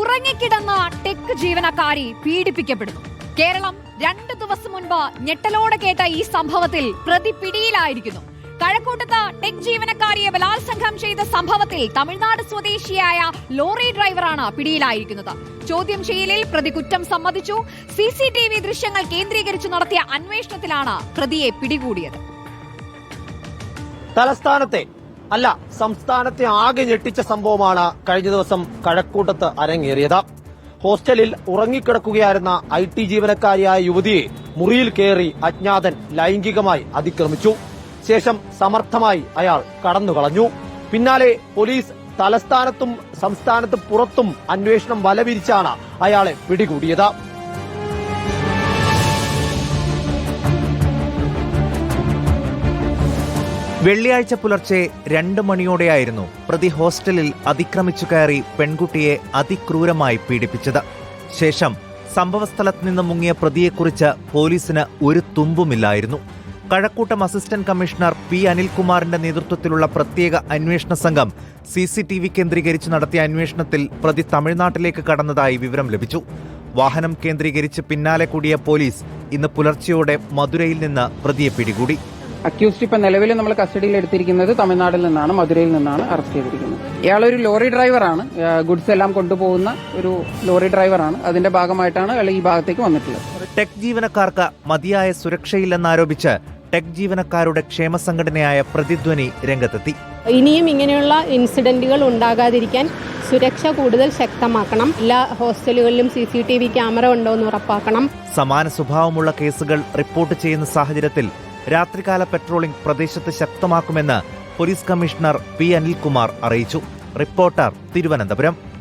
ഉറങ്ങിക്കിടന്ന ടെക് ജീവനക്കാരി പീഡിപ്പിക്കപ്പെടുന്നു. കേരളം രണ്ടു ദിവസം മുൻപ് ഞെട്ടലോടെ കേട്ട ഈ സംഭവത്തിൽ പ്രതി പിടിയിലായിരിക്കുന്നു. കഴക്കൂട്ടത്ത് ടെക് ജീവനക്കാരിയെ ബലാത്സംഗം ചെയ്ത സംഭവത്തിൽ തമിഴ്നാട് സ്വദേശിയായ ലോറി ഡ്രൈവറാണ് പിടിയിലായിരിക്കുന്നത്. ചോദ്യം ചെയ്യലിൽ പ്രതി കുറ്റം സമ്മതിച്ചു. സി സി ടി വി ദൃശ്യങ്ങൾ കേന്ദ്രീകരിച്ചു നടത്തിയ അന്വേഷണത്തിലാണ് പ്രതിയെ പിടികൂടിയത്. തലസ്ഥാനത്തെ അല്ല സംസ്ഥാനത്തെ ആകെ ഞെട്ടിച്ച സംഭവമാണ് കഴിഞ്ഞ ദിവസം കഴക്കൂട്ടത്ത് അരങ്ങേറിയത്. ഹോസ്റ്റലിൽ ഉറങ്ങിക്കിടക്കുകയായിരുന്ന ഐ ടി ജീവനക്കാരിയായ യുവതിയെ മുറിയിൽ കയറി അജ്ഞാതൻ ലൈംഗികമായി അതിക്രമിച്ചു. ശേഷം സമർത്ഥമായി അയാൾ കടന്നുകളഞ്ഞു. പിന്നാലെ പോലീസ് തലസ്ഥാനത്തും സംസ്ഥാനത്ത് പുറത്തും അന്വേഷണം വലവിരിച്ചാണ് അയാളെ പിടികൂടിയത്. വെള്ളിയാഴ്ച പുലർച്ചെ രണ്ട് മണിയോടെയായിരുന്നു പ്രതി ഹോസ്റ്റലിൽ അതിക്രമിച്ചു കയറി പെൺകുട്ടിയെ അതിക്രൂരമായി പീഡിപ്പിച്ചത്. ശേഷം സംഭവസ്ഥലത്ത് നിന്ന് മുങ്ങിയ പ്രതിയെക്കുറിച്ച് പോലീസിന് ഒരു തുമ്പുമില്ലായിരുന്നു. കഴക്കൂട്ടം അസിസ്റ്റന്റ് കമ്മീഷണർ പി അനിൽകുമാറിന്റെ നേതൃത്വത്തിലുള്ള പ്രത്യേക അന്വേഷണ സംഘം സി സി ടി വി കേന്ദ്രീകരിച്ച് നടത്തിയ അന്വേഷണത്തിൽ പ്രതി തമിഴ്നാട്ടിലേക്ക് കടന്നതായി വിവരം ലഭിച്ചു. വാഹനം കേന്ദ്രീകരിച്ച് പിന്നാലെ കൂടിയ പോലീസ് ഇന്ന് പുലർച്ചെയോടെ മധുരയിൽ നിന്ന് പ്രതിയെ പിടികൂടി. അക്യൂസ്ഡ് ഇപ്പൊ നിലവിൽ നമ്മൾ കസ്റ്റഡിയിൽ എടുത്തിരിക്കുന്നത് തമിഴ്നാട്ടിൽ നിന്നാണ് മധുരയിൽ നിന്നാണ് അറസ്റ്റ് ചെയ്തിരിക്കുന്നത്. ഇയാളൊരു ലോറി ഡ്രൈവറാണ്. ഗുഡ്സ് എല്ലാം കൊണ്ടുപോകുന്ന ഒരു ലോറി ഡ്രൈവറാണ്. അതിന്റെ ഭാഗമായിട്ടാണ് ഇയാൾ ഈ ഭാഗത്തേക്ക് വന്നിട്ടുള്ളത്. ടെക് ജീവനക്കാർക്ക് മതിയായ സുരക്ഷയില്ലെന്നാരോപിച്ച് ടെക് ജീവനക്കാരുടെ ക്ഷേമ സംഘടനയായ പ്രതിധ്വനി രംഗത്തെത്തി. ഇനിയും ഇങ്ങനെയുള്ള ഇൻസിഡന്റുകൾ ഉണ്ടാകാതിരിക്കാൻ സുരക്ഷ കൂടുതൽ ശക്തമാക്കണം. എല്ലാ ഹോസ്റ്റലുകളിലും C C T V camera ഉണ്ടോ എന്ന് ഉറപ്പാക്കണം. സമാന സ്വഭാവമുള്ള കേസുകൾ റിപ്പോർട്ട് ചെയ്യുന്ന സാഹചര്യത്തിൽ രാത്രികാല പെട്രോളിംഗ് പ്രദേശത്ത് ശക്തമാക്കുമെന്ന് പോലീസ് കമ്മീഷണർ പി അനിൽകുമാർ അറിയിച്ചു. റിപ്പോർട്ടർ തിരുവനന്തപുരം.